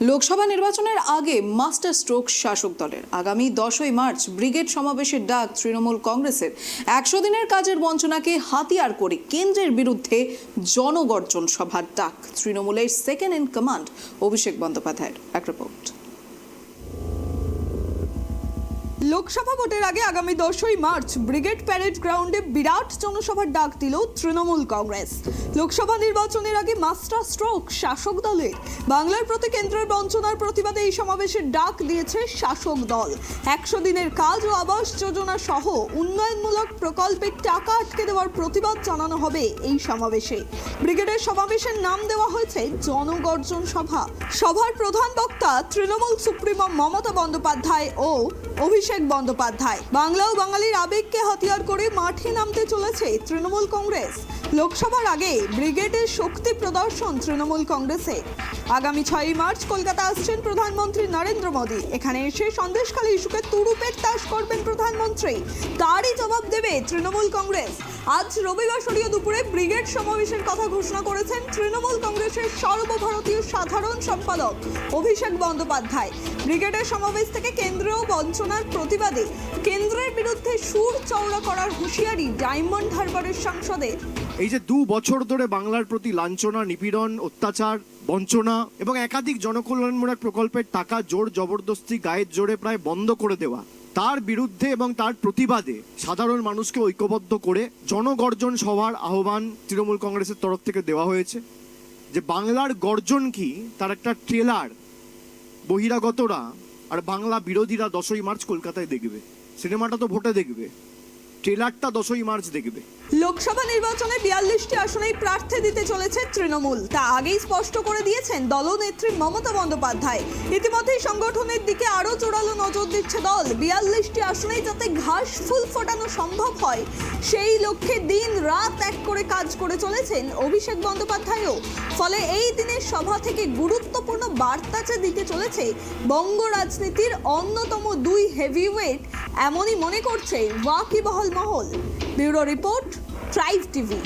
লোকসভা নির্বাচনের আগে master stroke শাসক দলের। আগামী দশই মার্চ ব্রিগেড সমাবেশের ডাক তৃণমূল কংগ্রেসের। একশো দিনের কাজের বঞ্চনাকে হাতিয়ার করে কেন্দ্রের বিরুদ্ধে জনগর্জন সভার ডাক। তৃণমূলের সেকেন্ড ইন কমান্ড অভিষেক বন্দ্যোপাধ্যায়ের। এক রিপোর্ট লোকসভা ভোটের আগে আগামী দশই মার্চ ব্রিগেড প্যারেড গ্রাউন্ডে বিরাট জনসভার ডাক দিল তৃণমূল কংগ্রেস। লোকসভা নির্বাচনের আগে মাস্টার স্ট্রোক শাসক দলের। বাংলার প্রতি কেন্দ্রের বঞ্চনার প্রতিবাদে এই সমাবেশের ডাক দিয়েছে শাসক দল। একশো দিনের কাজ ও আবাস যোজনা সহ উন্নয়নমূলক প্রকল্পের টাকা আটকে দেওয়ার প্রতিবাদ জানানো হবে এই সমাবেশে। ব্রিগেডের সমাবেশের নাম দেওয়া হয়েছে জনগর্জন সভা। সভার প্রধান বক্তা তৃণমূল সুপ্রিমো মমতা বন্দ্যোপাধ্যায় ও অভিষেক বন্দ্যোপাধ্যায়। বাংলা ও বাঙালির আবেগকে হাতিয়ার করে মাঠে নামতে চলেছে তৃণমূল কংগ্রেস। লোকসভার আগে ব্রিগেডের শক্তি প্রদর্শন তৃণমূল কংগ্রেসে। আগামী ছয়ই মার্চ কলকাতা আসছেন প্রধানমন্ত্রী নরেন্দ্র মোদী। এখানে এসে সন্দেশখালী ইস্যুকে তুরুপের তাস করবেন প্রধানমন্ত্রী। তারই জবাব দেবে তৃণমূল কংগ্রেস। আজ রবিবার সরিয়ে দুপুরে ব্রিগেড সমাবেশের কথা ঘোষণা করেছেন তৃণমূল কংগ্রেসের সর্বভারতীয় সাধারণ সম্পাদক অভিষেক বন্দ্যোপাধ্যায়। ব্রিগেডের সমাবেশ থেকে কেন্দ্রীয় বঞ্চনার প্রতিবাদে কেন্দ্রের বিরুদ্ধে সুর চওড়া করার হুঁশিয়ারি ডায়মন্ড হারবারের সাংসদের এই যে দু বছর ধরে বাংলার প্রতি লাঞ্ছনা, নিপীড়ন, অত্যাচার, বঞ্চনা এবং একাধিক জনকল্যাণমূলক প্রকল্পের টাকা জোর জবরদস্তি গায়ের জোরে প্রায় বন্ধ করে দেওয়া, তার বিরুদ্ধে এবং তার প্রতিবাদে সাধারণ মানুষকে ঐক্যবদ্ধ করে জনগর্জন সভার আহ্বান তৃণমূল কংগ্রেসের তরফ থেকে দেওয়া হয়েছে যে বাংলার গর্জন কি, তার একটা ট্রেলার বহিরাগতরা আর বাংলা বিরোধীরা দশই মার্চ কলকাতায় দেখবে। সিনেমাটা তো ভোটে দেখবে। ট্রেলারটা দশই মার্চ দেখবে। লোকসভা নির্বাচনে বিয়াল্লিশটি আসনেই প্রার্থী দিতে চলেছে তৃণমূল। তা আগেই স্পষ্ট করে দিয়েছেন দলনেত্রী মমতা বন্দ্যোপাধ্যায়। ইতিমধ্যেই সংগঠনের দিকে আরও জোরালো নজর দিচ্ছে দল। বিয়াল্লিশটি আসনেই যাতে ঘাস ফুল ফোটানো সম্ভব হয়, সেই লক্ষ্যে দিন রাত এক করে কাজ করে চলেছেন অভিষেক বন্দ্যোপাধ্যায়ও। ফলে এই দিনের সভা থেকে গুরুত্বপূর্ণ বার্তা যে দিতে চলেছে, বঙ্গ রাজনীতির অন্যতম দুই হেভিওয়েট এমনই মনে করছে ওয়াকিবহল মহল। Bureau report tribe TV.